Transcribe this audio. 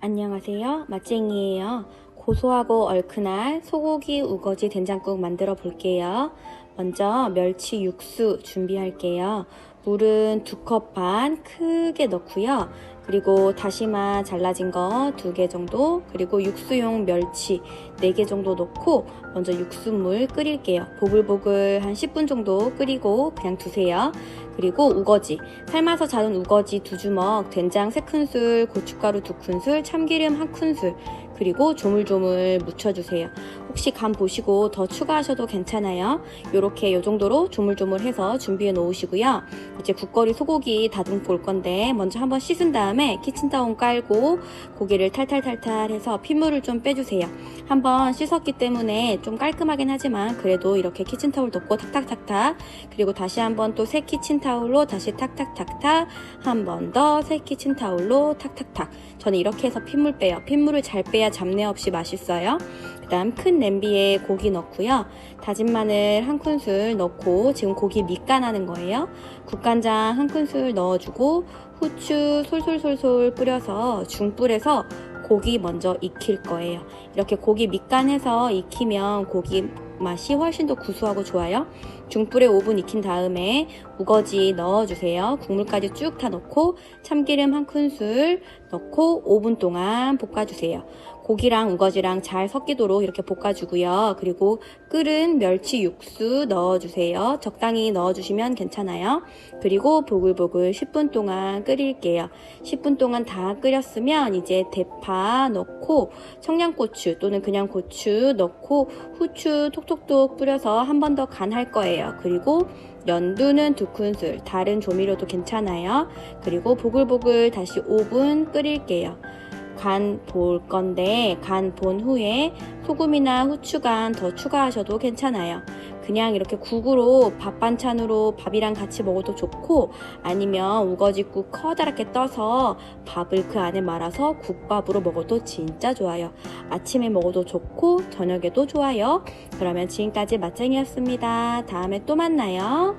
안녕하세요. 맛쟁이에요. 고소하고 얼큰한 소고기 우거지 된장국 만들어 볼게요. 먼저 멸치 육수 준비할게요. 물은 두 컵 반 크게 넣고요. 그리고 다시마 잘라진 거 두 개 정도, 그리고 육수용 멸치 네 개 정도 넣고 먼저 육수물 끓일게요. 보글보글 한 10분 정도 끓이고 그냥 두세요. 그리고 우거지, 삶아서 자른 우거지 두 주먹, 된장 세 큰술, 고춧가루 두 큰술, 참기름 한 큰술, 그리고 조물조물 묻혀주세요. 혹시 간 보시고 더 추가하셔도 괜찮아요. 요렇게 요 정도로 조물조물해서 준비해 놓으시고요. 이제 국거리 소고기 다듬고 올 건데 먼저 한번 씻은 다음에 키친타운 깔고 고기를 탈탈탈탈 해서 핏물을 좀 빼주세요. 한번 씻었기 때문에 좀 깔끔하긴 하지만 그래도 이렇게 키친타올 덮고 탁탁탁탁 그리고 다시 한번 또 새 키친타올로 다시 탁탁탁탁 한 번 더 새 키친타올로 탁탁탁 저는 이렇게 해서 핏물 빼요. 핏물을 잘 빼야 잡내 없이 맛있어요. 그 다음 큰 냄비에 고기 넣고요. 다진 마늘 한 큰술 넣고 지금 고기 밑간하는 거예요. 국간장 한 큰술 넣어주고 후추 솔솔솔솔 뿌려서 중불에서 고기 먼저 익힐 거예요. 이렇게 고기 밑간해서 익히면 고기 맛이 훨씬 더 구수하고 좋아요. 중불에 5분 익힌 다음에 우거지 넣어주세요. 국물까지 쭉 다 넣고 참기름 한 큰술 넣고 5분 동안 볶아주세요. 고기랑 우거지랑 잘 섞이도록 이렇게 볶아주고요. 그리고 끓은 멸치 육수 넣어주세요. 적당히 넣어주시면 괜찮아요. 그리고 보글보글 10분 동안 끓일게요. 10분 동안 다 끓였으면 이제 대파 넣고 청양고추 또는 그냥 고추 넣고 후추 톡톡톡 뿌려서 한 번 더 간할 거예요. 그리고 연두는 두 큰술, 다른 조미료도 괜찮아요. 그리고 보글보글 다시 5분 끓일게요. 간 볼 건데 간 본 후에 소금이나 후추간 더 추가하셔도 괜찮아요. 그냥 이렇게 국으로 밥 반찬으로 밥이랑 같이 먹어도 좋고 아니면 우거지국 커다랗게 떠서 밥을 그 안에 말아서 국밥으로 먹어도 진짜 좋아요. 아침에 먹어도 좋고 저녁에도 좋아요. 그러면 지금까지 맛쟁이였습니다. 다음에 또 만나요.